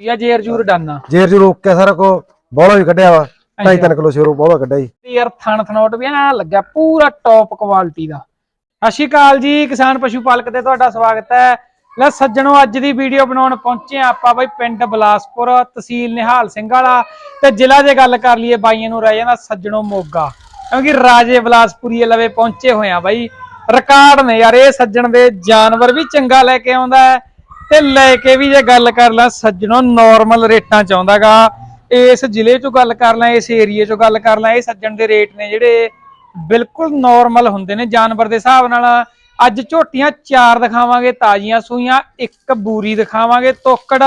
ਯਾ ਜੇਰ ਜੂਰ ਡਾਨਾ। ਜੇਰ ਜੂ ਰੋਕ ਕੇ ਸਾਰਾ ਕੋ ਬੋਲਾ ਵੀ ਕੱਢਿਆ ਵਾ। 2.5 ਕਿਲੋ ਸ਼ੇਰੋ ਬੋਲਾ ਕੱਢਿਆ ਜੀ। ਤੇ ਯਾਰ ਥਣ ਥਨੋਟ ਵੀ ਨਾ ਲੱਗਿਆ ਪੂਰਾ ਟੌਪ ਕੁਆਲਿਟੀ ਦਾ। ਸਤਿ ਸ਼੍ਰੀ ਅਕਾਲ ਜੀ ਕਿਸਾਨ ਪਸ਼ੂ ਪਾਲਕ ਤੇ ਤੁਹਾਡਾ ਸਵਾਗਤ ਹੈ। ਲੈ ਸੱਜਣੋ ਅੱਜ ਦੀ ਵੀਡੀਓ ਬਣਾਉਣ ਪਹੁੰਚੇ ਆਪਾਂ ਬਈ ਪਿੰਡ ਬਲਾਸਪੁਰ ਤਹਿਸੀਲ ਨਿਹਾਲ ਸਿੰਘ ਵਾਲਾ। ਤੇ ਜ਼ਿਲ੍ਹਾ ਜੇ ਗੱਲ ਕਰ ਲਈਏ ਬਾਈਆਂ ਨੂੰ ਰਹਿ ਜਾਂਦਾ ਸੱਜਣੋ ਮੋਗਾ। ਕਿਉਂਕਿ ਰਾਜੇ ਬਲਾਸਪੁਰੀ ਲਵੇ ਪਹੁੰਚੇ ਹੋਏ ਆ ਬਾਈ। ਰਿਕਾਰਡ ਨੇ ਯਾਰ ਇਹ ਸੱਜਣ ਦੇ ਜਾਨਵਰ ਵੀ ਚੰਗਾ ਲੈ ਕੇ ਆਉਂਦਾ ਹੈ। ਤੇ ਲੈ ਕੇ ਵੀ ਜੇ ਗੱਲ ਕਰ ਲਾਂ, ਸੱਜਣੋ ਨਾਰਮਲ ਰੇਟਾਂ ਚ ਆਉਂਦਾਗਾ। ਇਸ ਜ਼ਿਲ੍ਹੇ ਚੋਂ ਗੱਲ ਕਰ ਲਾਂ, ਇਸ ਏਰੀਏ ਚੋਂ ਗੱਲ ਕਰ ਲਾਂ, ਇਹ ਸੱਜਣ ਦੇ ਰੇਟ ਨੇ ਜਿਹੜੇ ਬਿਲਕੁਲ ਨਾਰਮਲ ਹੁੰਦੇ ਨੇ ਜਾਨਵਰ ਦੇ ਹਿਸਾਬ ਨਾਲ। ਅੱਜ ਝੋਟੀਆਂ ਚਾਰ ਦਿਖਾਵਾਂਗੇ, ਤਾਜ਼ੀਆਂ ਸੂਈਆਂ, ਇੱਕ ਬੂਰੀ ਦਿਖਾਵਾਂਗੇ, ਤੋਕੜ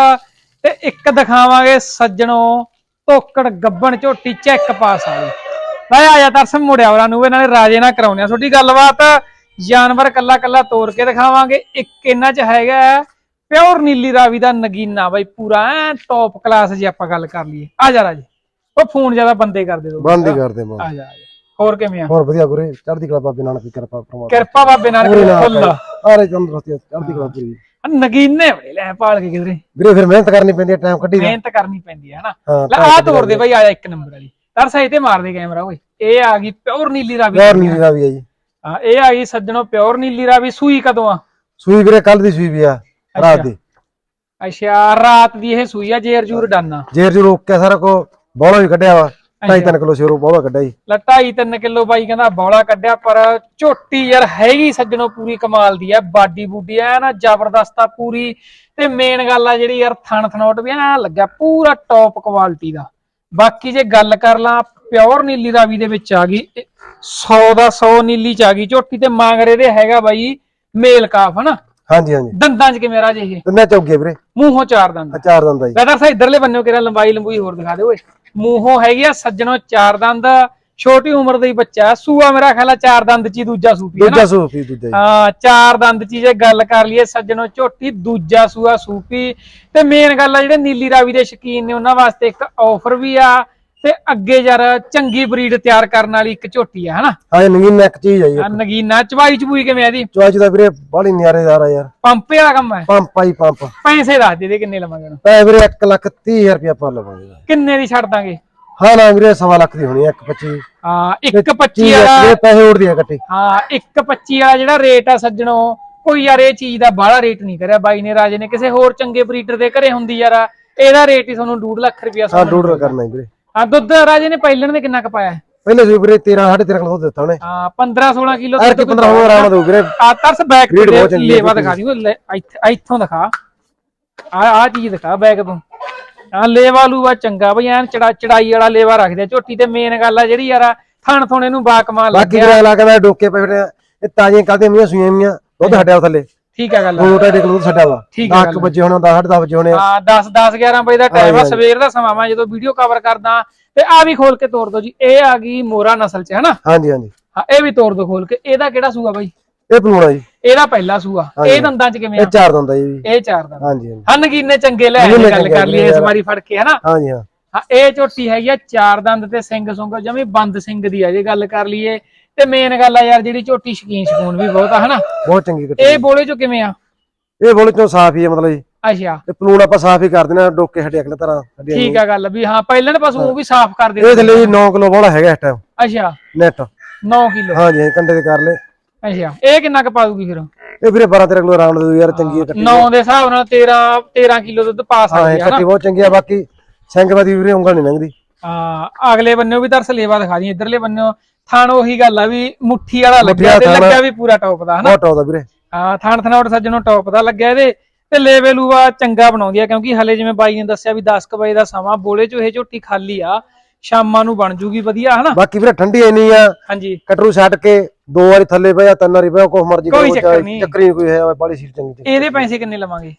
ਤੇ ਇੱਕ ਦਿਖਾਵਾਂਗੇ ਸੱਜਣੋ ਤੋਕੜ ਗੱਬਣ ਝੋਟੀ ਚੈੱਕ ਪਾਸ ਵਾਲੀ। ਲੈ ਆ ਜਾ ਤਰਸਮ ਮੁੜਿਆ ਉਹਨਾਂ ਨੂੰ ਇਹਨਾਂ ਨੇ ਰਾਜੇ ਨਾਲ ਕਰਾਉਣੀ ਆ ਤੁਹਾਡੀ ਗੱਲਬਾਤ ਜਾਨਵਰ ਕੱਲਾ ਕੱਲਾ ਤੋੜ ਕੇ ਦਿਖਾਵਾਂਗੇ। ਇੱਕ ਇਹਨਾਂ 'ਚ ਹੈਗਾ ਪਿਓਰ ਨੀਲੀ ਰਾਵੀ ਦਾ ਨਗੀਨਾ ਬਾਈ ਪੂਰਾ ਐ ਟੌਪ ਕਲਾਸ ਜੇ ਆਪਾਂ ਗੱਲ ਕਰ ਲਈਏ। ਆ ਜਾ ਰਾਜੇ ਉਹ ਫੋਨ ਜ਼ਿਆਦਾ ਬੰਦੇ ਕਰ ਦੇ ਦੋ। ਬੰਦ ਹੀ ਕਰਦੇ ਮਾਂ ਆ ਜਾ ਆ ਜਾ। ਹੋਰ ਕਿਵੇਂ ਆ? ਹੋਰ ਵਧੀਆ ਗੁਰੇ ਚੜ੍ਹਦੀ ਕਲਾ ਬਾਬੇ ਨਾਨਕ ਦੀ ਕਿਰਪਾ ਪਰਮਾਤਮਾ ਕਿਰਪਾ ਬਾਬੇ ਨਾਨਕ ਪੂਰੀ ਦੀ ਨਾ ਫੁੱਲ। ਆਰੇ ਤੰਦਰੁਸਤੀ ਚੜ੍ਹਦੀ ਕਲਾ ਪੂਰੀ। ਆ ਨਗੀਨੇ ਬੜੇ ਲੈ ਪਾਲ ਕੇ ਕਿਧਰੇ। ਵੀਰੇ ਫਿਰ ਮਿਹਨਤ ਕਰਨੀ ਪੈਂਦੀ ਹੈ ਟਾਈਮ ਕੱਢੀ ਦਾ। ਮਿਹਨਤ ਕਰਨੀ ਪੈਂਦੀ ਹੈ ਹਨਾ? ਹਾਂ ਲੈ ਆ ਤੋੜ ਦੇ ਬਾਈ ਆ ਜਾ ਇੱਕ ਨੰਬਰ ਵਾਲੀ। ਤਰਸਾ ਤੇ ਮਾਰ ਦੇ ਕੈਮਰਾ ਓਏ। ਇਹ ਆ ਗਈ ਪਿਓਰ ਨੀਲੀ ਰਾਵੀ ਯਾਰ ਨੀਲੀ ਦਾ ਵੀ ਹੈ ਜੀ। ਹਾਂ ਇਹ ਆ ਗਈ ਸੱਜਣੋ ਪਿਓਰ ਨੀਲੀ ਰਾਵੀ ਸੂਈ ਕਦੋਂ ਆ? ਸੂਈ ਵੀਰੇ ਕੱਲ ਦੀ ਸੂਈ ਵੀ ਆ। ਰਾਤ ਦੀ। ਅੱਛਾ ਰਾਤ ਦੀ ਇਹ ਸੂਈ ਆ ਜੇਰ ਜੂਰ ਡਾਨਾ। ਜੇਰ ਜੂ ਰੋਕ ਕੇ ਸਾਰਾ ਕੋ ਬੋਲਾ ਵੀ ਕੱਢਿਆ ਵਾ 2.5 ਕਿਲੋ ਸ਼ੇਰੋ ਬੋਲਾ ਕੱਢਿਆ ਜੀ। ਲੈ 2.5 ਕਿਲੋ ਬਾਈ ਕਹਿੰਦਾ ਬੌਲਾ ਕੱਢਿਆ ਪਰ ਝੋਟੀ ਯਾਰ ਹੈਗੀ ਸੱਜਣੋ ਪੂਰੀ ਕਮਾਲ ਦੀ ਆ ਬਾਡੀ ਬੂਡੀ ਐ ਨਾ ਜ਼ਬਰਦਸਤ ਆ ਪੂਰੀ। ਤੇ ਮੇਨ ਗੱਲ ਆ ਜਿਹੜੀ ਯਾਰ ਥਣ ਥਨੋਟ ਵੀ ਨਾ ਲੱਗਾ ਪੂਰਾ ਟੌਪ ਕੁਆਲਿਟੀ ਦਾ। ਬਾਕੀ ਜੇ ਗੱਲ ਕਰ ਲਾਂ ਪਿਓਰ ਨੀਲੀ ਰਾਵੀ ਦੇ ਵਿੱਚ ਆ ਗਈ 100 ਦਾ 100 ਨੀਲੀ ਚ ਆ ਗਈ ਝੋਟੀ ਤੇ ਮਾਂਗਰੇ ਦੇ ਹੈਗਾ ਬਾਈ ਮੇਲ ਕਾਫ ਹਨਾ? ਹਾਂਜੀ ਹਾਂਜੀ। ਦੰਦਾਂ ਚ ਕਿਵੇਂ ਰਾਜੇ ਇਹ? ਤਿੰਨੇ ਚੌਗੇ ਵੀਰੇ। ਮੂੰਹੋਂ ਚਾਰ ਦੰਦ। ਆ ਚਾਰ ਦੰਦਾ ਜੀ। ਬੈਦਰ ਸਾ ਇਧਰਲੇ ਬੰਨਿਓ ਕਿਹੜਾ ਲੰਬਾਈ ਲੰਬੂਈ ਹੋਰ ਦਿਖਾ ਦੇ ਓਏ। ਮੂੰਹੋਂ ਹੈਗੀ ਆ ਸੱਜਣੋ ਚਾਰ ਦੰਦ ਛੋਟੀ ਉਮਰ ਦਾ ਹੀ ਬੱਚਾ। ਸੂਆ ਮੇਰਾ ਖਿਆਲ ਆ ਚਾਰ ਦੰਦ ਚ ਹੀ ਦੂਜਾ ਸੂਪੀ ਹੈ ਨਾ। ਦੂਜਾ ਸੂਫੀ ਦੂਜਾ ਜੀ। ਹਾਂ ਚਾਰ ਦੰਦ ਚ ਹੀ ਜੇ ਗੱਲ ਕਰ ਲਈਏ ਸੱਜਣੋ ਝੋਟੀ ਦੂਜਾ ਸੂਆ ਸੂਪੀ ਤੇ ਮੇਨ ਗੱਲ ਆ ਜਿਹੜੇ ਨੀਲੀ ਰਾਵੀ ਦੇ ਸ਼ਕੀਨ ਨੇ ਉਹਨਾਂ ਵਾਸਤੇ ਇੱਕ ਆਫਰ ਵੀ ਆ। ਤੇ ਅੱਗੇ ਯਾਰ ਚੰਗੀ ਬਰੀਡ ਤਿਆਰ ਕਰਨ ਵਾਲੀ ਇੱਕ ਝੋਟੀ ਆ ਹਨਾ? ਹਾਂ ਇਹ ਨਗੀਨ ਇੱਕ ਚੀਜ਼ ਹੈ ਜੀ ਆ ਨਗੀਨਾ ਚਵਾਈ ਚਬੂਈ ਕਿਵੇਂ ਆ ਦੀ ਚੋਇਸ ਦਾ ਵੀਰੇ ਬੜੀ ਨਿਆਰੇਦਾਰ ਆ ਯਾਰ। ਪੰਪੇ ਵਾਲਾ ਕੰਮ ਹੈ? ਪੰਪ ਆਈ ਪੰਪ। ਪੈਸੇ ਦੱਸ ਦੇ ਦੇ ਕਿੰਨੇ ਲਵਾਂਗੇ ਉਹਨੂੰ ਪੈ ਵੀਰੇ 1 ਲੱਖ 30 ਹਜ਼ਾਰ ਰੁਪਇਆ ਪਾ ਲਵਾਂਗੇ। ਕਿੰਨੇ ਦੀ ਛੱਡ ਦਾਂਗੇ? ਹਾਂ ਨਾ ਵੀਰੇ ਸਵਾ ਲੱਖ ਦੀ ਹੋਣੀ 1.25 ਹਾਂ ਇੱਕ 25 ਚੀਜ਼ ਵਾਲਾ ਇਹ ਪੈਸੇ ਉੜਦੀ ਆ ਕੱਟੀ। ਹਾਂ 1.25 ਵਾਲਾ ਜਿਹੜਾ ਰੇਟ ਆ ਸੱਜਣੋ ਕੋਈ ਯਾਰ ਇਹ ਚੀਜ਼ ਦਾ ਬਾਹਲਾ ਰੇਟ ਨਹੀਂ ਕਰਿਆ। ਬਾਈ ਨੇ ਰਾਜੇ ਨੇ ਕਿਸੇ ਹੋਰ ਚੰਗੇ ਬਰੀਡਰ ਦੇ ਘਰੇ ਹੁੰਦੀ ਯਾਰ ਇਹਦਾ ਰੇਟ ਹੀ ਤੁਹਾਨੂੰ 2 ਲੱਖ ਰੁਪਇਆ ਹਾਂ ਡੂਡ ਕਰਨਾ ਜੀ ਵੀਰੇ। ਹਾਂ ਦੁੱਧ ਰਾਜੇ ਨੇ ਪਹਿਲਣ ਦੇ ਕਿੰਨਾ ਕਪਾਇਆ ਪਹਿਲੇ ਸੂਈ ਵੀਰੇ 13 13.5 ਕਿਲੋ ਦੁੱਧ ਦਿੱਤਾ ਉਹਨੇ। ਹਾਂ 15 16 ਕਿਲੋ ਐਰ ਕਿ 15 ਹੋ ਆਰਾਮ ਦੋ ਵੀਰੇ। ਆ ਤਰਸ ਬੈਕ Breed ਬਹੁਤ ਚੰਗੀ ਲੇਵਾ ਦਿਖਾ ਦਿਓ ਲੈ, ਇੱਥ- ਇੱਥੋਂ ਦਿਖਾ। ਆ ਆ ਚੀਜ਼ ਦਿਖਾ ਬੈਕ ਤੋਂ। ਆ ਲੇਵਾ ਲੂਵਾ ਚੰਗਾ ਬਈ ਐਨ ਚੜਾ ਚੜਾਈ ਵਾਲਾ ਲੇਵਾ ਰੱਖਦੇ ਆ। ਝੋਟੀ ਤੇ ਮੇਨ ਗੱਲ ਆ ਜਿਹੜੀ ਯਾਰ ਥਣ ਥੋਣੇ ਨੂੰ ਬਾਕਮਾਲ ਬਾਕੀ ਲੱਗਿਆ। ਵੀਰੇ ਇਲਾਕਾ ਦਾ ਡੋਕੇ ਪਏ ਆ ਇਹ ਤਾਜ਼ੀਆਂ ਕੱਲ੍ਹ ਮੀਆਂ ਸੂਈਆਂ ਮੀਆਂ ਦੁੱਧ ਹਟਿਆ ਥੱਲੇ। ਠੀਕ ਆ ਗੱਲ। ਦੋ ਢਾਈ ਕਿਲੋ ਦੁੱਧ ਛੱਡਿਆ ਵਾ। ਠੀਕ ਹੈ 10 ਵਜੇ ਹੋਣਾ 10 10 ਵਜੇ ਹੋਣੇ ਆ। ਹਾਂ 10 10 11 ਵਜੇ ਦਾ ਟਾਈਮ ਆ। ਸਵੇਰ ਦਾ ਸਮਾਂ ਮੈਂ ਜਦੋਂ ਵੀਡੀਓ ਕਵਰ ਕਰਦਾ ਤੇ ਆ ਵੀ ਖੋਲ ਕੇ ਤੋੜ ਦੋ ਜੀ ਇਹ ਆ ਗਈ ਮੋਰਾ ਨਸਲ ਚ ਹੈਨਾ? ਹਾਂਜੀ ਹਾਂਜੀ। ਹਾਂ ਇਹ ਵੀ ਤੋੜ ਦੋ ਖੋਲ ਕੇ। ਇਹਦਾ ਕਿਹੜਾ ਸੂਆ ਬਾਈ? ਇਹ ਪਲੂਣਾ ਜੀ। ਇਹਦਾ ਪਹਿਲਾ ਸੂਆ। ਇਹ ਦੰਦਾਂ ਚ ਕਿਵੇਂ ਇਹ ਆ? ਚਾਰ ਦੰਦਾ ਜੀ। ਇਹ ਚਾਰ ਦੰਦ। ਹਾਂਜੀ ਹਾਂਜੀ। ਹਨ ਕੀਨੇ ਚੰਗੇ ਲੈ ਨਗੀਨੇ ਗੱਲ ਕਰ ਲਈਏ ਇਸ। ਵਾਰੀ ਫੜ ਕੇ ਹੈਨਾ? ਹਾਂਜੀ ਹਾਂ। ਹਾਂ ਇਹ ਝੋਟੀ ਹੈਗੀ ਆ ਚਾਰ ਦੰਦ ਤੇ ਸਿੰਘ ਸੁੰਗ ਜਮੀ ਬੰਦ ਸਿੰਘ ਦੀ ਆ ਜੇ ਗੱਲ ਕਰ ਲਈਏ। ਤੇ ਮੇਨ ਗੱਲ ਆ ਯਾਰ ਜਿਹੜੀ ਝੋਟੀ ਸ਼ਕੀਨ ਸ਼ਕੂਨ ਵੀ ਬਹੁਤ ਆ ਹਨਾ? ਬਹੁਤ ਚੰਗੀ ਕੱਟੀ ਇਹ ਬੋਲੇ ਚੋਂ ਕਿਵੇਂ ਆ? ਇਹ ਬੋਲ ਚੋਂ ਸਾਫ਼ ਹੀ ਹੈ ਮਤਲਬ ਜੀ। ਅੱਛਾ। ਤੇ ਪਲੂਣ ਆਪਾਂ ਸਾਫ਼ ਹੀ ਕਰ ਦੇਣਾ ਡੋਕੇ ਹਟੇ ਅਗਲੇ ਤਰ੍ਹਾਂ ਠੀਕ ਆ ਗੱਲ ਵੀ ਹਾਂ ਪਹਿਲਾਂ ਦੇ ਪਾਸੋਂ ਉਹ ਵੀ ਸਾਫ਼ ਕਰ ਦੇ ਇਹ ਥੱਲੇ ਜੀ 9 ਕਿਲੋ ਬੋਲਾ ਹੈਗਾ ਇਸ ਟਾਈਮ ਅੱਛਾ। ਨੈਟ 9 ਕਿਲੋ। ਹਾਂਜੀ ਕੰਡੇ ਤੇ ਕਰ ਲੈ। ਅੱਛਾ ਇਹ ਕਿੰਨਾ ਕੁ ਪਾ ਦੂਗੀ ਫਿਰ? ਇਹ ਵੀਰੇ 12 13 ਕਿਲੋ ਆਰਾਮ ਨਾਲ ਦੇ ਦੂ ਯਾਰ ਚੰਗੀ ਹੈ ਕੱਟੀ। 9 ਦੇ ਹਿਸਾਬ ਨਾਲ 13 13 ਕਿਲੋ ਦੁੱਧ ਪਾ ਹਾਂ ਸਕਦੀ ਇਹ ਹੈ ਕੱਟੀ ਬਹੁਤ ਚੰਗੀ ਆ ਬਾਕੀ ਸਿੰਘਵਾਦੀ ਵੀਰੇ ਉਂਗਲ ਨਹੀਂ ਲੰਘਦੀ। ਹਾਂ ਅਗਲੇ ਬੰਨਿਓ ਵੀ ਦਰਸ ਲੇਵਾ ਦਿਖਾ ਦੀ ਇਧਰਲੇ ਬੰਨਿਓ ਥਾਣ ਉਹੀ ਗੱਲ ਆ ਵੀ ਮੁੱਠੀ ਵਾਲਾ ਲੱਗਿਆ ਤੇ ਲੱਗਿਆ ਵੀ ਪੂਰਾ ਟੌਪ ਦਾ ਹਨਾ? ਬਹੁਤ ਆਉਂਦਾ ਵੀਰੇ। ਹਾਂ ਥਾਣ ਥਣਾਉਟ ਸੱਜਣੋਂ ਟੌਪ ਦਾ ਲੱਗਿਆ ਇਹਦੇ। ਤੇ ਲੇਵਲੂਆ ਚੰਗਾ ਬਣਾਉਂਦੀ ਆ ਕਿਉਂਕਿ ਹਲੇ ਜਿਵੇਂ ਬਾਈ ਨੇ ਦੱਸਿਆ ਵੀ 10 ਕੁ ਵਜੇ ਦਾ ਸਮਾਂ ਬੋਲੇ ਚ ਇਹ ਝੋਟੀ ਖਾਲੀ ਆ ਸ਼ਾਮਾਂ ਨੂੰ ਬਣ ਜੂਗੀ ਵਧੀਆ ਹਨਾ? ਬਾਕੀ ਵੀਰੇ ਠੰਡੀ ਇੰਨੀ ਆ ਹਾਂਜੀ। ਕਟਰੂ ਛੱਡ ਕੇ ਦੋ ਵਾਰੀ ਥੱਲੇ ਪਿਆ ਤਿੰਨ ਵਾਰੀ ਪਿਆ ਕੁਛ ਮਰਜ਼ੀ ਕੋਈ ਕਰੋ, ਚੱਕਰ ਨਹੀਂ। ਚੱਕਰੀ ਕੋਈ ਹੈ ਬਾਲੀ ਸੀਟ ਚੰਗੀ ਚੰਗੀ ਇਹਦੇ ਪੈਸੇ ਕਿੰਨੇ ਲਵਾਂਗੇ?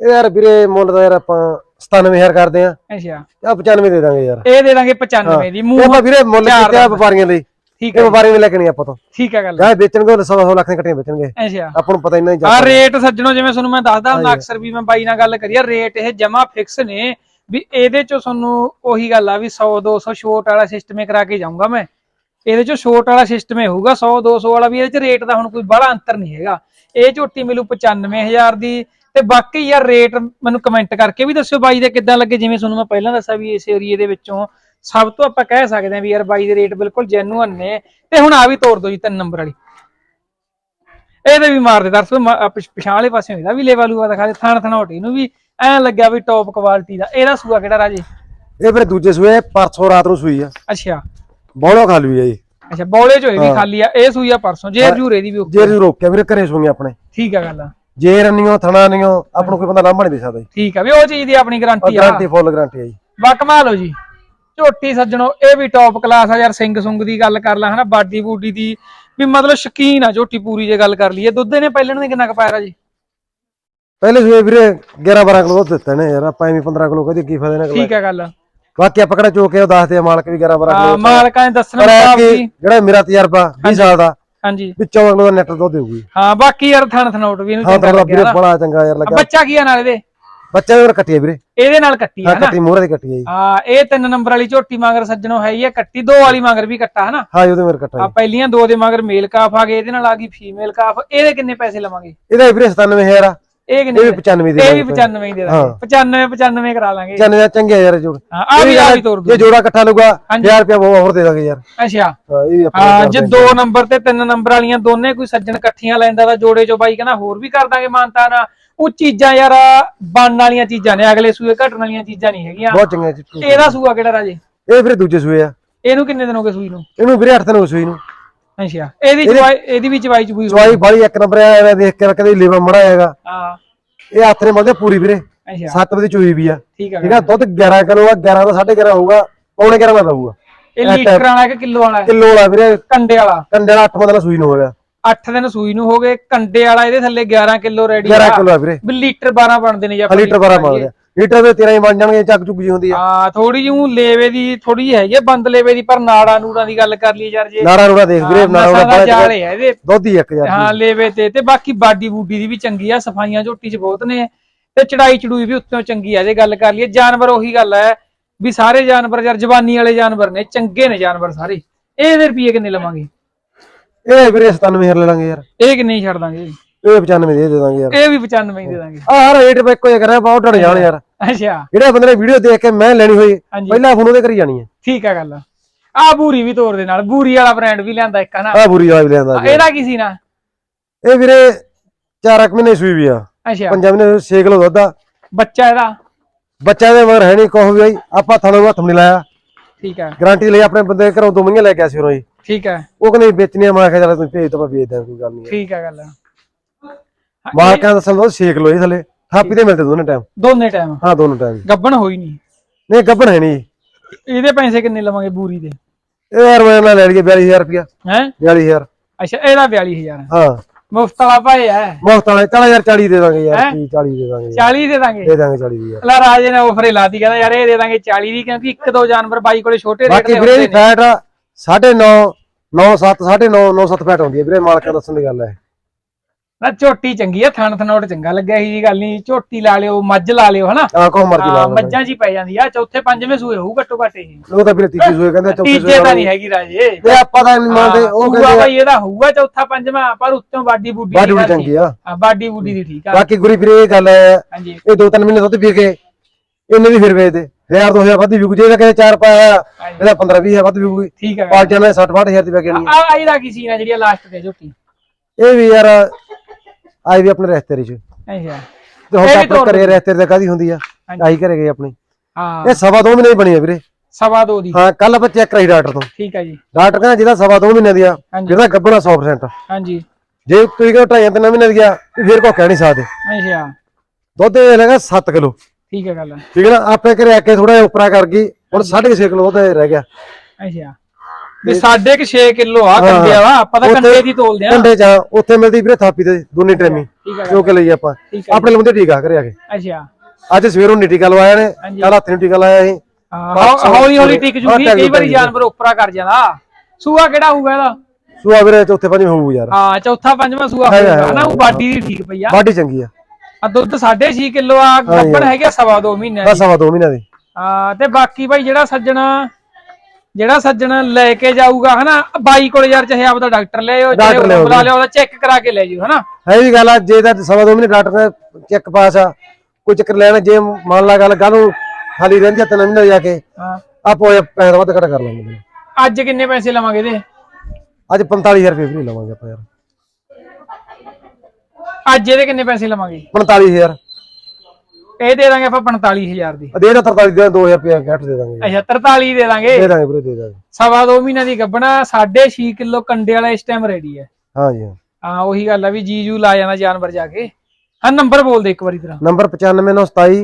ਇਹ ਯਾਰ ਵੀਰੇ ਮੁੱਲ ਦਾ ਯਾਰ ਆਪਾਂ 97000 ਕਰਦੇ ਆ। ਅੱਛਾ। ਆ 95 ਦੇ ਦਾਂਗੇ ਯਾਰ। ਇਹ ਦੇ ਦਾਂਗੇ 95 ਦੀ। ਇਹ ਮੂੰਹ ਆਪਾਂ ਵੀਰੇ ਮੁੱਲ ਚਾਰ ਕੀਤਾ ਦਾ। ਵਪਾਰੀਆਂ ਲਈ। ਠੀਕ ਹੈ। ਵਪਾਰੀਆਂ ਨੇ ਲੈ ਕੇ ਨਹੀਂ ਆਪਾਂ ਤੋਂ। ਠੀਕ ਹੈ ਗੱਲ। ਗਾਹ ਵੇਚਣਗੇ ਉਹ 100 ਲੱਖ ਦੀਆਂ ਕੱਟੀਆਂ ਵੇਚਣਗੇ। ਅੱਛਾ। ਆਪਾਂ ਨੂੰ ਪਤਾ ਇੰਨਾ ਹੀ ਆ ਜਾਂਦਾ। ਰੇਟ ਸੱਜਣੋ ਜਿਵੇਂ ਤੁਹਾਨੂੰ ਮੈਂ ਦੱਸਦਾ ਹੁੰਦਾ ਅਕਸਰ ਵੀ ਮੈਂ ਬਾਈ ਨਾਲ ਗੱਲ ਕਰੀ ਆ ਰੇਟ ਇਹ ਜਮਾ ਫਿਕਸ ਨੇ ਵੀ ਇਹਦੇ ਚੋਂ ਤੁਹਾਨੂੰ ਉਹੀ ਗੱਲ ਆ ਵੀ 100 200 ਛੋਟ ਵਾਲਾ ਸਿਸਟਮ ਕਰਾ ਕੇ ਜਾਊਂਗਾ ਮੈਂ। ਇਹਦੇ ਚੋਂ ਛੋਟ ਵਾਲਾ ਸਿਸਟਮ ਹੋਊਗਾ 100 200 ਵਾਲਾ ਵੀ ਇਹਦੇ ਚ ਰੇਟ ਦਾ ਹੁਣ ਕੋਈ ਬੜਾ ਅੰਤਰ ਨਹੀਂ ਹੈਗਾ। ਇਹ ਝੋਟੀ ਮਿਲੂ 95000 ਦੀ ਤੇ ਬਾਕੀ ਯਾਰ ਰੇਟ ਮੈਨੂੰ ਕਮੈਂਟ ਕਰਕੇ ਵੀ ਦੱਸਿਓ ਬਾਈ ਦੇ ਕਿੱਦਾਂ ਲੱਗੇ। ਜਿਵੇਂ ਤੁਹਾਨੂੰ ਮੈਂ ਪਹਿਲਾਂ ਦੱਸਿਆ ਵੀ ਇਸ ਏਰੀਏ ਦੇ ਵਿੱਚੋਂ ਸਭ ਤੋਂ ਆਪਾਂ ਕਹਿ ਸਕਦੇ ਹਾਂ ਵੀ ਯਾਰ ਬਾਈ ਦੇ ਰੇਟ ਬਿਲਕੁਲ ਜੈਨੂਅਨ ਨੇ। ਤੇ ਹੁਣ ਆ ਵੀ ਤੋੜ ਦਿਓ ਜੀ ਤਿੰਨ ਨੰਬਰ ਵਾਲੀ। ਇਹਦੇ ਵੀ ਮਾਰ ਦੇ ਦਰਸੋ ਪਿਛਾਂ ਵਾਲੇ ਪਾਸੇ ਇਹਦਾ ਵੀ ਲੈਵਲ ਹੋਆ ਦਿਖਾ ਦੇ ਥਣ ਥਣੋਟੀ ਨੂੰ ਵੀ ਐ ਲੱਗਿਆ ਵੀ ਟੌਪ ਕੁਆਲਿਟੀ ਦਾ। ਇਹਦਾ ਸੂਆ ਕਿਹੜਾ ਰਾਜੇ? ਇਹ ਫਿਰ ਦੂਜੇ ਸੂਏ ਪਰਸੋਂ ਰਾਤ ਨੂੰ ਸੂਈ ਆ। ਅੱਛਾ। ਬੋਲੋ ਖਾ ਲਈ ਆ ਜੀ। ਅੱਛਾ ਬੌਲੇ ਚ ਹੋਈ ਵੀ ਖਾਲੀ ਆ। ਇਹ ਸੂਈ ਆ ਪਰਸੋਂ। ਜੇਰ ਜੂਰ ਇਹਦੀ ਵੀ okay। ਜੇ ਜੂ ਰੋਕਿਆ ਵੀਰੇ ਘਰੇ ਸੂਈਆਂ ਆਪਣੇ। ਠੀਕ ਆ ਗੱਲ ਜੇ ਰੰਨੀਓ ਥਣਾ ਨਿਓ ਆਪਾਂ ਨੂੰ ਕੋਈ ਬੰਦਾ ਲਾਂਭਾ ਨਹੀਂ ਦੇ ਸਕਦਾ ਠੀਕ ਆ ਵੀ ਉਹ ਚੀਜ਼ ਦੀ ਆਪਣੀ ਗਾਰੰਟੀ ਆ। ਗਾਰੰਟੀ ਫੁੱਲ ਗਾਰੰਟੀ ਆ ਜੀ। ਬਾ ਕਮਾਲ ਹੋ ਜੀ। ਝੋਟੀ ਸੱਜਣੋ ਇਹ ਵੀ ਟੌਪ ਕਲਾਸ ਆ ਯਾਰ ਸਿੰਘ ਸੁੰਗ ਦੀ ਗੱਲ ਕਰ ਲਾ ਹਨਾ ਬਾਡੀ ਬੂਡੀ ਦੀ। ਵੀ ਮਤਲਬ ਸ਼ਕੀਨ ਆ ਝੋਟੀ ਪੂਰੀ ਜੇ ਗੱਲ ਕਰ ਲਈਏ। ਦੁੱਧ ਇਹਨੇ ਪਹਿਲਣ ਦੇ ਕਿੰਨਾ ਕੁ ਪਾਇਆ ਜੀ ਪਹਿਲੇ ਸੂਏ ਵੀਰੇ 11 12 ਕਿਲੋ ਦੁੱਧ ਦਿੱਤੇ ਨੇ ਯਾਰ ਆਪਾਂ ਐਵੇਂ 15 ਕਿਲੋ ਕਹਦੇ ਕੀ ਫਾਇਦਾ ਨਾ ਠੀਕ ਆ ਗੱਲ। ਬਾਕੀ ਆਪਾਂ ਕਿਹੜਾ ਚੋਕੇ ਉਹ ਦੱਸਦੇ ਆ ਮਾਲਕ ਵੀ 11 12 ਆ ਕਿਲੋ ਮਾਲਕਾਂ ਨੇ ਦੱਸਣਾ ਜਿਹੜਾ ਮੇਰਾ ਤਜਰਬਾ 20 ਸਾਲ ਦਾ ਹਾਂਜੀ। ਵੀ 14 ਕਿਲੋ ਦਾ ਨੈਟ ਦੁੱਧ ਦੇਊਗੀ। ਹਾਂ ਬਾਕੀ ਯਾਰ ਥਣ ਥਣੋਟ ਵੀ ਇਹਨੂੰ ਚੰਗਾ ਲੱਗਿਆ ਬੜਾ ਚੰਗਾ ਯਾਰ ਆ ਲੱਗਾ ਬੱਚਾ ਕੀ ਆ ਨਾਲ ਇਹਦੇ? ਬੱਚਾ ਮੇਰਾ ਕੱਟੀ ਆ ਵੀਰੇ। ਇਹਦੇ ਨਾਲ ਕੱਟੀ ਹਾਂ ਨਾ? ਕੱਟੀ ਮੂਹਰੇ ਦੀ ਕੱਟੀ ਆ ਜੀ। ਹਾਂ ਇਹ ਤਿੰਨ ਨੰਬਰ ਵਾਲੀ ਝੋਟੀ ਮਗਰ ਸੱਜਣੋ ਹੈ ਹੀ ਆ ਕੱਟੀ ਦੋ ਵਾਲੀ ਮਗਰ ਵੀ ਕੱਟਾ ਹਾਂ ਜੀ ਉਹਦੇ ਮੇਰੇ ਕੱਟਾ ਆ ਜੀ ਪਹਿਲੀਆਂ ਦੋ ਦੇ ਮਗਰ ਮੇਲ ਕਾਫ ਆ ਗਏ ਇਹਦੇ ਨਾਲ ਆ ਗਈ ਫੀਮੇਲ ਕਾਫ। ਇਹਦੇ ਕਿੰਨੇ ਪੈਸੇ ਲਵਾਂਗੇ? ਇਹਦਾ ਵੀਰੇ 97000 ਆ। ਇਹ ਕਿੰਨੇ ਇਹ ਵੀ 95 ਦੇ ਇਹ ਵੀ 95 ਹੀ ਦੇ ਦਾਂਗੇ। 95 95 ਕਰਾ ਲਾਂਗੇ। ਚੰਨੇ ਦਾ ਚੰਗੇ ਆ ਯਾਰ ਜੋੜ। ਹਾਂ ਆ ਵੀ ਆ ਵੀ ਤੋਰ ਜੇ ਦੋ ਜੋੜਾ ਇਕੱਠਾ ਲਊਗਾ ਹਾਂਜੀ। 1000 ਰੁਪਇਆ ਬਹੁਤ ਹੋਰ ਦੇ ਦਾਂਗੇ ਯਾਰ। ਅੱਛਾ। ਹਾਂ ਇਹ ਵੀ ਆਪਾਂ ਹਾਂ ਜੇ। ਦੋ ਨੰਬਰ ਤੇ ਤਿੰਨ ਨੰਬਰ ਵਾਲੀਆਂ ਦੋਨੇ ਕੋਈ ਸੱਜਣ ਇਕੱਠੀਆਂ ਲੈਂਦਾ ਤਾਂ ਜੋੜੇ ਚੋਂ ਬਾਈ ਕਹਿੰਦਾ ਹੋਰ ਵੀ ਕਰ ਦਾਂਗੇ ਮਾਨਤਾ ਨਾ ਉਹ ਚੀਜ਼ਾਂ ਯਾਰ ਬਣਨ ਵਾਲੀਆਂ ਚੀਜ਼ਾਂ ਨੇ ਅਗਲੇ ਸੂਏ ਘਟਣ ਵਾਲੀਆਂ ਚੀਜ਼ਾਂ ਨਹੀਂ ਹੈਗੀਆਂ। ਬਹੁਤ ਚੰਗੇ ਜੀ ਇਹਦਾ ਸੂਆ ਕਿਹੜਾ ਰਾਜੇ? ਇਹ ਵੀਰੇ ਦੂਜੇ ਸੂਏ ਆ। ਇਹਨੂੰ ਕਿੰਨੇ ਦਿਨ ਹੋ ਗਏ ਸੂਈ ਨੂੰ? ਇਹਨੂੰ ਵੀਰੇ 8 ਦਿਨ ਹੋ ਸੂਈ ਨੂੰ। ਅੱਛਾ ਇਹਦੀ ਚਵਾਈ ਇਹਦੀ ਵੀ ਚਵਾਈ ਚਬੂਈ ਸਵਾਈ ਬਾਲੀ ਇੱਕ ਨੰਬਰ ਆ ਐਵੇਂ ਦੇਖ ਕੇ ਕਦੇ ਲੀਵਾ ਮੜਾ ਹੈਗਾ। ਹਾਂ। ਇਹ ਹੱਥ ਨੇ ਪੂਰੀ ਵੀਰੇ। ਅੱਛਾ। 7 ਵਜੇ ਚੋਈ ਵੀ ਆ। ਠੀਕ ਆ ਦੁੱਧ 11 ਕਿਲੋ ਆ 11 ਦਾ 11.5 ਹੋਊਗਾ ਪੌਣੇ 11 ਦਾ ਰਹੂਗਾ ਇਹ ਲੀਟਰ ਵਾਲਾ ਕਿ ਕਿਲੋ ਵਾਲਾ? ਕਿਲੋ ਵਾਲਾ ਵੀਰੇ। ਕੰਡੇ ਵਾਲਾ। ਕੰਡੇ ਦਾ 8 ਮਤਲਬ ਸੂਈ ਨੂੰ ਹੋ ਗਿਆ। 8 ਦਿਨ ਸੂਈ ਨੂੰ ਹੋ ਗਏ ਕੰਡੇ ਵਾਲਾ ਇਹਦੇ ਥੱਲੇ 11 ਕਿਲੋ ਰੈਡੀ 11 ਕਿਲੋ ਆ ਵੀਰੇ। ਵੀ ਲੀਟਰ 12 ਬਣਦੇ ਨੇ ਜੀ ਆਪਾਂ ਲੀਟਰ 12 ਮੰਗਦੇ ਆ। ਲੀਟਰ ਦੇ 13 ਹੀ ਬਣ ਜਾਣਗੇ ਚੱਕ ਚੁੱਕ ਜੀ ਹੁੰਦੀ ਆ। ਹਾਂ ਥੋੜੀ ਜਿਹੀ ਲੇਵੇ ਦੀ ਥੋੜੀ ਜਿਹੀ ਹੈਗੀ ਬੰਦ ਲੇਵੇ ਦੀ ਪਰ ਨਾੜਾ ਨੂੜਾਂ ਦੀ ਗੱਲ ਕਰ ਲਈ ਯਾਰ ਜੇ। ਨਾੜਾ ਨੂੜਾ ਦੇਖ ਵੀਰੇ ਨਾੜਾ ਨਸਾਂ ਦਾ ਨੂੜਾ ਜਾਲ ਹੈ ਇਹਦੇ। ਦੁੱਧ ਇੱਕ ਯਾਰ ਹਾਂ ਲੇਵੇ ਤੇ ਤੇ ਬਾਕੀ ਬਾਡੀ ਬੂਡੀ ਦੀ ਵੀ ਚੰਗੀ ਆ ਸਫਾਈਆਂ ਝੋਟੀ ਚ ਬਹੁਤ ਨੇ। ਤੇ ਚੜਾਈ ਚੜੂਈ ਵੀ ਉੱਤੋਂ ਚੰਗੀ ਆ ਜੇ ਗੱਲ ਕਰ ਲਈਏ ਜਾਨਵਰ ਉਹੀ ਗੱਲ ਹੈ ਵੀ ਸਾਰੇ ਜਾਨਵਰ ਯਾਰ ਜਵਾਨੀ ਵਾਲੇ ਜਾਨਵਰ ਨੇ ਚੰਗੇ ਨੇ ਜਾਨਵਰ ਸਾਰੇ। ਇਹਦੇ ਰੁਪਏ ਕਿੰਨੇ ਲਵਾਂਗੇ? ਇਹ ਵੀਰੇ 97000 ਲੈ ਲਾਂਗੇ ਯਾਰ। ਇਹ ਕਿੰਨੇ ਹੀ ਛੱਡ ਦਾਂਗੇ ਇਹ 95 ਦੇ ਦੇ ਦਾਂਗੇ ਯਾਰ। ਇਹ ਵੀ 95 ਹੀ ਦੇ ਦਾਂਗੇ। ਆ ਹਰ ਰੇਟ ਵੇ ਕੋਈ ਕਰਿਆ ਬਹੁਤ ਢੜ ਜਾਣ ਯਾਰ। ਅੱਛਾ। ਜਿਹੜੇ ਬੰਦੇ ਨੇ ਵੀਡੀਓ ਦੇਖ ਕੇ ਮੈਂ ਲੈਣੀ ਹੋਈ ਪਹਿਲਾਂ ਫੋਨ ਉਹਦੇ ਕਰੀ ਜਾਣੀ ਹੈ। ਠੀਕ ਆ ਗੱਲ। ਆ ਬੂਰੀ ਵੀ ਤੋਰ ਦੇ ਨਾਲ। ਬੂਰੀ ਵਾਲਾ ਬ੍ਰਾਂਡ ਵੀ ਲਿਆਂਦਾ ਇੱਕ ਹਨਾ ਆ ਬੁਰੀ ਵਾਲਾ ਵੀ ਲਿਆਂਦਾ। ਇਹਦਾ ਕੀ ਸੀ ਨਾ? ਇਹ ਵੀਰੇ 4 ਮਹੀਨੇ ਸੂਈ ਵੀ ਆ। ਅੱਛਾ। ਪੰਜਾਂ ਮਹੀਨੇ 6 ਕਿਲੋ ਦੁੱਧ ਆ। ਬੱਚਾ ਇਹਦਾ? ਬੱਚਾ ਦੇ ਮਗਰ ਹੈ ਨਹੀਂ ਕੋਹ ਵੀ ਆਪਾਂ ਥਣੋਂ ਹੱਥ ਨਹੀਂ ਲਾਇਆ। ਠੀਕ ਹੈ। ਗਾਰੰਟੀ ਲਈ ਆਪਣੇ ਬੰਦੇ ਘਰੋਂ ਦੋ ਮਹੀਨੇ ਲੈ ਕੇ ਆਏ ਸੀ ਉਰੋਂ ਜੀ ਠੀਕ ਹੈ। ਉਹ ਕਹਿੰਦੇ ਵੇਚਣੀ ਆ ਮੈਂ ਕਿਹਾ ਚੱਲ ਤੁਸੀਂ ਭੇਜ ਦੋ ਮੈਂ ਵੇਚ ਦਾਂ ਕੋਈ ਗੱਲ ਨਹੀਂ ਠੀਕ ਹੈ ਗੱਲ। ਮਾਲਕਾਂ ਦਾ ਦੋ 6 ਕਿਲੋ ਇਹ ਥੱਲੇ। ਥਾਪੀ ਤੇ ਮਿਲਦੇ ਦੋਨੇ ਟਾਈਮ ਦੋਨੇ ਟਾਈਮ ਹਾਂ ਦੋਨੋਂ ਟਾਈਮ ਗੱਬਣ ਹੋਈ ਨਹੀਂ। ਨਹੀਂ ਗੱਬਣ ਹੈ ਨਹੀਂ। ਇਹਦੇ ਪੈਸੇ ਕਿੰਨੇ ਲਵਾਂਗੇ ਬੂਰੀ ਦੇ? ਇਹ ਯਾਰ ਮੈਂ ਲੈ ਲਈਏ 42000 ਰੁਪਇਆ। ਹੈ? 42000 ਅੱਛਾ ਇਹਦਾ 42000 ਹਾਂ। ਮੁਫਤ ਵਾਲਾ ਭਾਈ ਹੈ। ਮੁਫਤ ਵਾਲੇ ਚਲ ਯਾਰ 40 ਦੇ ਦਾਂਗੇ ਯਾਰ ਕੀ 40 ਦੇ ਦਾਂਗੇ ਯਾਰ। 40 ਦੇ ਦਾਂਗੇ? ਦੇ ਦਾਂਗੇ 40 ਦੀ ਯਾਰ। ਲਾ ਰਾਜੇ ਨੇ ਆਫਰ ਲਾਤੀ ਕਹਿੰਦਾ ਯਾਰ ਇਹ ਦੇ ਦਾਂਗੇ 40 ਦੀ ਕਿਉਂਕਿ ਇੱਕ ਦੋ ਜਾਨਵਰ ਬਾਈ ਕੋਲੇ ਛੋਟੇ ਰੇਟ ਬਾਕੀ ਦੇ ਵੀਰੇ ਹੁੰਦੇ ਦੀ ਨੇ। ਫੈਟ 9.5 9 7 9.5 9 7 ਫੈਟ ਹੁੰਦੀ ਹੈ ਵੀਰੇ ਮਾਲਕਾਂ ਦੱਸਣ ਦੀ ਗੱਲ ਹੈ। ਨਾ ਝੋਟੀ ਚੰਗੀ ਆ ਥਣ ਥਨੋਟ ਚੰਗਾ ਲੱਗਿਆ ਇਹ ਜੀ ਗੱਲ ਨਹੀਂ ਝੋਟੀ ਲਾ ਲਿਓ ਮੱਝ ਲਾ ਲਿਓ ਹਨਾ? ਆ ਕੋ ਮਰਜ਼ੀ ਲਾ ਹਾਂ, ਲਓ ਮੱਝਾਂ ਜੀ ਪੈ ਜਾਂਦੀ ਆ ਚੌਥੇ ਪੰਜਵੇਂ ਸੂਏ ਹੋਊ ਘੱਟੋ ਘੱਟ ਇਹ। ਉਹ ਤਾਂ ਵੀਰੇ ਤੀਜੀ ਸੂਏ ਕਹਿੰਦੇ ਚੌਥੀ ਤੀਜੇ ਤਾਂ ਨਹੀਂ ਹੈਗੀ ਰਾਜੇ। ਤੇ ਆਪਾਂ ਤਾਂ ਨਹੀਂ ਮੰਨਦੇ ਉਹ ਹੋਊਗਾ ਕਹਿੰਦੇ ਬਾਈ ਇਹਦਾ ਹੋਊਗਾ ਚੌਥਾ ਪੰਜਵਾਂ ਪਰ ਉੱਤੋਂ ਬਾਡੀ ਬੂਡੀ ਬਾਡੀ ਗੱਲ ਚੰਗੀ ਆ। ਹਾਂ ਬਾਡੀ ਬੂਡੀ ਦੀ ਠੀਕ ਆ। ਬਾਕੀ ਗੁਰੀ ਵੀਰੇ ਇਹ ਗੱਲ ਹੈ ਹਾਂਜੀ। ਇਹ ਦੋ ਤਿੰਨ ਮਹੀਨੇ ਦੁੱਧ ਪੀ ਕੇ ਇਹਨੇ ਵੀ ਫਿਰ ਵੇਚਦੇ। ਹਜ਼ਾਰ ਦੋ ਹਜ਼ਾਰ ਵੱਧ ਵਿਕੂ ਜੇ ਤਾਂ ਕਹੇ ਚਾਰ ਪਾਇਆ ਇਹਦਾ 15 20 ਵੱਧ ਵਿਕੂਗੀ। ਠੀਕ ਹੈ ਪਾਲਟੀਆਂ ਨੇ 60 62000 ਦੀ ਵਿਕਣੀ ਆ। ਆਈ ਦਾ ਕੀ ਸੀਨ ਆ ਜਿਹੜੀ ਲਾਸਟ ਤੇ ਝੋਟੀ ਇਹ ਵੀ ਯਾਰ ਆਈ ਵੀ ਆਪਣੇ ਰਿਸ਼ਤੇਰੀ ਚ ਅੱਛਾ ਤੇ ਹੁਣ ਤਾਂ ਆਪਣੇ ਘਰੇ ਰਿਸ਼ਤੇਰੀ ਦਾ ਕਾਦੀ ਹੁੰਦੀ ਆ। ਆਈ ਘਰੇ ਗਏ ਆਪਣੀ। ਹਾਂ। ਇਹ ਸਵਾ ਦੋ ਮਹੀਨੇ ਦੀ ਬਣੀ ਆ ਵੀਰੇ। ਸਵਾ ਦੋ ਦੀ। ਹਾਂ ਕੱਲ ਆਪਾਂ ਚੈੱਕ ਕਰਾਈ ਡਾਕਟਰ ਤੋਂ। ਠੀਕ ਹੈ ਜੀ। ਡਾਕਟਰ ਕਹਿੰਦਾ ਜਿਹਦਾ ਸਵਾ ਦੋ ਮਹੀਨੇ ਦੀ ਆ ਜਿਹਦਾ ਗੱਭਣਾ 100% ਹਾਂਜੀ। ਜੇ ਤੁਸੀਂ ਕਹਿੰਦੇ ਢਾਈ ਤਿੰਨ ਮਹੀਨੇ ਦੀ ਆ ਫਿਰ ਕੋ ਕਹਿ ਨਹੀਂ ਸਕਦੇ ਅੱਛਾ ਦੁੱਧ ਇਹ ਲਗਾ 7 ਕਿਲੋ। ਠੀਕ ਹੈ ਗੱਲ। ਠੀਕ ਹੈ ਨਾ? ਆਪਣੇ ਘਰੇ ਆ ਕੇ ਥੋੜਾ ਜਿਹਾ ਉਪਰਾ ਕਰ ਗਈ। ਹੁਣ 6.5 ਕਿਲੋ ਦੁੱਧ ਰਹਿ ਗਿਆ। ਅੱਛਾ ਵੀ ਸਾਢੇ ਕਿ 6 ਕਿਲੋ ਆ ਕੰਡੇ ਵਾਲਾ ਆਪਾਂ ਤਾਂ ਕੰਡੇ ਦੀ ਤੋਲਦੇ ਆ। ਕੰਡੇ ਚ ਆ, ਉੱਥੇ ਮਿਲਦੀ ਵੀਰੇ ਥਾਪੀ ਤੇ ਦੋਨੇ ਟ੍ਰੇਮੀ। ਠੀਕ ਜੋ ਕੇ ਲਈ ਆਪਾਂ। ਠੀਕ ਆਪਣੇ ਲੰਦੇ ਟੀਕਾ ਘਰੇ ਆ ਕੇ। ਅੱਛਾ। ਅੱਜ ਸਵੇਰੋਂ ਨੀ ਟੀਕਾ ਲਵਾਇਆ ਨੇ। ਕੱਲ ਹੱਥ ਨੂੰ ਟੀਕਾ ਲਾਇਆ ਸੀ। ਹਾਂ ਹੌਲੀ ਹੌਲੀ ਟਿਕ ਜੂਗੀ ਕਈ ਵਾਰੀ ਜਾਨਵਰ ਉੱਪਰਾ ਕਰ ਜਾਂਦਾ। ਸੂਆ ਕਿਹੜਾ ਹੋਊਗਾ ਇਹਦਾ? ਸੂਆ ਵੀਰੇ ਚੌਥੇ ਪੰਜਵੇਂ ਹੋਊ ਯਾਰ। ਹਾਂ ਚੌਥਾ ਪੰਜਵਾਂ ਸੂਆ ਹੋਊਗਾ। ਨਾ ਉਹ। ਬਾਡੀ ਦੀ ਠੀਕ ਪਈ ਆ। ਬਾਡੀ ਚੰਗੀ ਆ। ਆ ਦੁੱਧ 6.5 ਕਿਲੋ ਆ ਗੱਬੜ ਹੈਗਾ ਸਵਾ ਦੋ ਮਹੀਨੇ ਬਸ ਦੀ। ਸਵਾ ਦੋ ਮਹੀਨਿਆਂ ਦੀ। ਹਾਂ ਤੇ ਬਾਕੀ ਭਾਈ ਜਿਹੜਾ ਸੱਜਣਾ ਜਿਹੜਾ ਸੱਜਣ ਲੈ ਕੇ ਜਾਊਗਾ ਹਨਾ? ਬਾਈ ਕੋਲ ਯਾਰ ਚਾਹੇ ਆਪਦਾ ਡਾਕਟਰ ਲੈ ਆਓ ਚਾਹੇ ਡਾਕਟਰ ਲੈ ਉਹ ਆਓ ਬੁਲਾ। ਲਿਓ ਉਹਦਾ ਚੈੱਕ ਕਰਾ ਕੇ ਲੈ ਜਾਓ ਹਨਾ? ਹੈ ਵੀ ਗੱਲ ਆ ਜੇ ਤਾਂ ਸਵਾ ਦੋ ਮਹੀਨੇ ਡਾਕਟਰ ਚੈੱਕ ਪਾਸ ਆ ਕੋਈ ਚੱਕਰ ਲੈਣਾ ਜੇ ਮੰਨ ਲਾ ਗੱਲ ਕੱਲ ਨੂੰ ਖਾਲੀ ਰਹਿੰਦੀ ਆ ਤਿੰਨ ਮਹੀਨੇ ਜਾ ਕੇ ਹਾਂ। ਆਪੋ ਇਹ ਪੈਸੇ ਵੱਧ ਘੱਟ ਕਰ ਲਾਂਗੇ ਅੱਜ ਕਿੰਨੇ ਪੈਸੇ ਲਵਾਂਗੇ ਇਹਦੇ? ਅੱਜ 45000 ਰੁਪਏ ਵੀ ਲਵਾਂਗੇ ਆਪਾਂ ਯਾਰ। ਅੱਜ ਇਹਦੇ ਕਿੰਨੇ ਪੈਸੇ ਲਵਾਂਗੇ? 45000 ਇਹ ਦੇ ਦਾਂਗੇ ਆਪਾਂ 45000 ਦੀ। ਦੇ ਦਾ 43 ਦੇ 2000 ਰੁਪਏ ਦੇ ਦਾਂਗੇ। ਅੱਛਾ 43 ਦੇ ਦਾਂਗੇ। ਦੇ ਦਾਂਗੇ ਵੀਰੇ ਦੇ ਦਾਂਗੇ। ਸਵਾ ਦੋ ਮਹੀਨਿਆਂ ਦੀ ਗੱਬਣਾ 6.5 ਕਿਲੋ ਕੰਡੇ ਵਾਲਾ ਇਸ ਟਾਈਮ ਰੈਡੀ ਹੈ। ਹਾਂ ਜੀ ਹਾਂ। ਹਾਂ ਉਹੀ ਗੱਲ ਆ ਵੀ ਜੀਜੂ ਲਾ ਜਾਣਾ ਜਾਨਵਰ ਜਾ ਕੇ। ਹਾਂ ਨੰਬਰ ਬੋਲ ਦੇ ਇੱਕ ਵਾਰੀ ਤੇਰਾ। ਨੰਬਰ 95927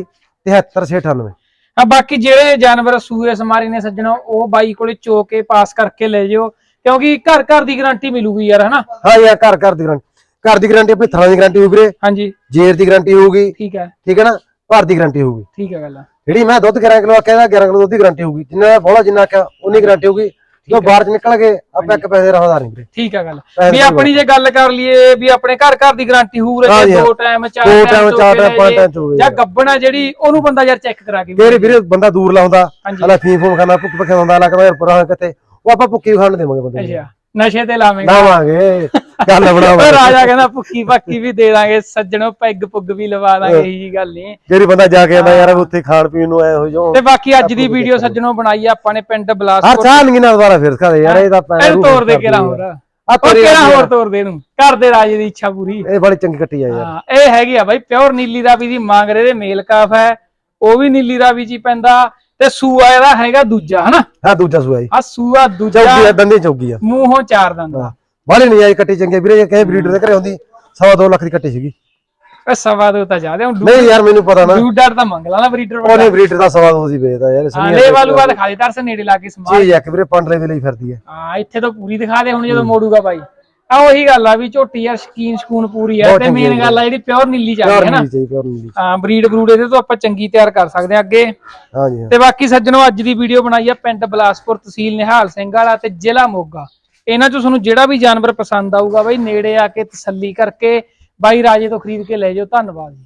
73698 ਆ ਬਾਕੀ ਜਿਹੜੇ ਜਾਨਵਰ ਸੂਏ ਸਮਾਰੀ ਨੇ ਸੱਜਣੋ ਉਹ ਬਾਈ ਕੋਲੇ ਚੋ ਕੇ ਪਾਸ ਕਰਕੇ ਲੈ ਜਿਓ। ਕਿਉਂਕਿ ਘਰ ਘਰ ਦੀ ਗਾਰੰਟੀ ਮਿਲੂਗੀ ਯਾਰ ਹਨਾ? ਹਾਂ ਯਾਰ ਘਰ ਘਰ ਦੀ ਗਾਰੰਟੀ ਘਰ ਦੀ ਗਾਰੰਟੀ ਆਪਣੀ ਥਾਂ ਦੀ ਗਾਰੰਟੀ ਹੋਊ ਵੀਰੇ। ਹਾਂਜੀ। ਜੇਰ ਦੀ ਗਾਰੰਟੀ ਹੋਊਗੀ। ਠੀਕ ਹੈ। ਠੀਕ ਹੈ ਨਾ? ਘਰ ਦੀ ਗਾਰੰਟੀ ਹੋਊਗੀ। ਠੀਕ ਹੈ ਗੱਲ ਜਿਹੜੀ ਮੈਂ ਦੁੱਧ 11 ਕਿਲੋ ਇਹਦਾ 11 ਕਿਲੋ ਦੁੱਧ ਦੀ ਗਾਰੰਟੀ ਹੋਊਗੀ। ਜਿੰਨਾ ਬੋਲਾ ਜਿੰਨਾ ਆਖਿਆ ਉਨੀ ਗਾਰੰਟੀ ਹੋਊਗੀ। ਜਦੋਂ ਬਾਹਰ ਚ ਨਿਕਲ ਗਏ ਆਪਾਂ ਇੱਕ ਪੈਸੇ ਰਹਾਦਾਰ ਨਹੀਂ ਵੀਰੇ ਠੀਕ ਹੈ ਗੱਲ। ਵੀ ਦੀ ਆਪਣੀ ਜੇ ਗੱਲ ਕਰ ਲਈਏ ਵੀ ਆਪਣੇ ਘਰ ਘਰ ਦੀ ਗਾਰੰਟੀ ਹੋਊ ਹਾਂਜੀ, ਜੇ ਹਾਂ। ਦੋ ਟਾਈਮ ਚਾਰ ਦੋ ਟਾਈਮ ਚਾਰ time, ਪੰਜ time ਚੋਗੇ ਜਾਂ ਗੱਬਣਾ ਜਿਹੜੀ ਉਹਨੂੰ ਬੰਦਾ ਯਾਰ ਚੈੱਕ ਕਰਾ ਕੇ ਵੀ ਮੇਰੇ ਵੀਰੇ ਬੰਦਾ ਦੂਰ ਲਾਉਂਦਾ। ਹਲਾ ਫੀਮ ਫੂਮ ਖਾਣਾ ਭੁੱਖ ਭੁੱਖ ਖਾਂਦਾ ਲੱਗਦਾ ਯਾਰ ਪੁਰਾਣਾ ਕਿੱਥੇ? ਉਹ ਆਪਾਂ ਭੁੱਕੀ ਖਾਣ ਦੇਵਾਂਗੇ ਬੰਦੇ ਨੂੰ। ਅੱਛਾ ਨਸ਼ੇ ਤੇ ਲਾਵੇਂਗਾ। ਲਾਵਾਂਗੇ। ਗੱਲ ਓਏ ਬਣਾਵਾਂਗੇ ਰਾਜਾ ਕਹਿੰਦਾ ਭੁੱਕੀ ਭੱਕੀ ਵੀ ਦੇ ਦਾਂਗੇ ਸੱਜਣੋ ਪੈਗ ਪੁੱਗ ਵੀ ਲਵਾ ਦਾਂਗੇ ਇਹੀ ਜੀ ਗੱਲ ਨਹੀਂ ਜਿਹੜੀ ਬੰਦਾ ਜਾ ਕੇ ਆਂਦਾ ਯਾਰ ਉੱਥੇ ਖਾਣ ਪੀਣ ਨੂੰ ਆਏ ਹੋ ਜੋ ਤੇ ਬਾਕੀ ਅੱਜ ਦੀ ਵੀਡੀਓ ਸੱਜਣੋ ਬਣਾਈ ਆਪਾਂ ਨੇ ਪਿੰਡ ਹਰ ਬਲਾਸਪੁਰ ਚਾਹ ਨਹੀਂ ਨਾ ਦੁਬਾਰਾ ਫਿਰ ਖਾਦੇ ਯਾਰ ਇਹ ਤਾਂ ਪੈਰ ਤੋੜ ਦੇ ਕਿਹੜਾ ਹੋਰ? ਆ ਤੋਰੀ ਕਿਹੜਾ ਹੋਰ ਤੋੜ ਦੇ ਇਹਨੂੰ? ਘਰ ਦੇ ਰਾਜੇ ਦੀ ਇੱਛਾ ਪੂਰੀ। ਇਹ ਬੜੀ ਚੰਗੀ ਕੱਟੀ ਆ ਯਾਰ। ਹਾਂ ਇਹ ਹੈਗੀ ਆ ਬਾਈ ਪਿਓਰ ਨੀਲੀ ਦੀ ਮੰਗ ਰਹੇ ਦੇ ਮੇਲ ਕਾਫ ਹੈ। ਉਹ ਵੀ ਨੀਲੀ ਰਾਵੀ ਹੀ ਪੈਂਦਾ ਤੇ ਸੂਆ ਇਹਦਾ ਹੈਗਾ ਦੂਜਾ ਹਨਾ? ਹਾਂ ਦੂਜਾ ਸੂਆ ਜੀ। ਆ ਸੂਆ ਦੂਜਾ ਦੰਦੀ ਚੌਗੀ ਆ। ਮੂੰਹੋਂ ਚਾਰ ਦੰਦ। ਬਾਲੀ ਨਹੀਂ ਆਈ ਕੱਟੀ ਚੰਗੀ ਵੀਰੇ ਜੇ ਕਹੇ ਬਰੀਡਰ ਦੇ ਘਰੇ ਹੁੰਦੀ ਸਵਾ ਦੋ ਲੱਖ ਦੀ ਕੱਟੀ ਸੀਗੀ। ਓਏ ਸਵਾ ਦੋ ਤਾਂ ਜਾਦੇ ਹੁਣ ਨਹੀਂ ਯਾਰ ਮੈਨੂੰ ਪਤਾ ਨਾ। ਡੂਡਰ ਤਾਂ ਮੰਗ ਲਾ ਨਾ ਬਰੀਡਰ ਉਹਨੇ ਬਰੀਡਰ ਦਾ ਸਵਾ ਦੋ ਸੀ ਵੇਚਦਾ ਯਾਰ ਸੁਣੀ ਲੈ ਵਾਲੂ ਬਾਦ ਖਾਲੀ ਤਰਸ ਨੇੜੇ ਲਾ ਕੇ ਸਮਾਨ। ਚੀਜ਼ ਇੱਕ ਵੀਰੇ ਪੰਡਰੇ ਵੇਲੇ ਹੀ ਫਿਰਦੀ ਹੈ। ਹਾਂ ਇੱਥੇ ਤਾਂ ਪੂਰੀ ਦਿਖਾ ਦੇ ਹੁਣ ਜਦੋਂ ਮੋੜੂਗਾ ਬਾਈ। ਆ ਉਹੀ ਗੱਲ ਆ ਵੀ ਝੋਟੀ ਯਾਰ ਸ਼ਕੀਨ ਸਕੂਨ ਪੂਰੀ ਆ ਤੇ ਮੇਨ ਗੱਲ ਆ ਜਿਹੜੀ ਪਿਓਰ ਨੀਲੀ ਪਿਓਰ ਹੈ ਨਾ। ਹਾਂ ਬਰੀਡ ਬਰੂਡ ਇਹਦੇ ਤੋਂ ਆਪਾਂ ਚੰਗੀ ਤਿਆਰ ਕਰ ਸਕਦੇ ਆ ਅੱਗੇ। ਹਾਂ ਜੀ ਹਾਂ। ਤੇ ਬਾਕੀ ਸੱਜਣੋ ਅੱਜ ਦੀ ਵੀਡੀਓ ਬਣਾਈ ਆ ਪਿੰਡ ਬਲਾਸਪੁਰ ਤਹਿਸੀਲ ਨਿਹਾਲ ਸਿੰਘ ਵਾਲਾ ਤੇ ਜ਼ਿਲ੍ਹਾ ਮੋਗਾ। ਇਹਨਾਂ ਚੋਂ ਤੁਹਾਨੂੰ ਜਿਹੜਾ ਵੀ ਜਾਨਵਰ ਪਸੰਦ ਆਊਗਾ ਬਾਈ, ਨੇੜੇ ਆ ਕੇ ਤਸੱਲੀ ਕਰਕੇ ਬਾਈ ਰਾਜੇ ਤੋਂ ਖਰੀਦ ਕੇ ਲੈ ਜਾਓ ਧੰਨਵਾਦ ਜੀ।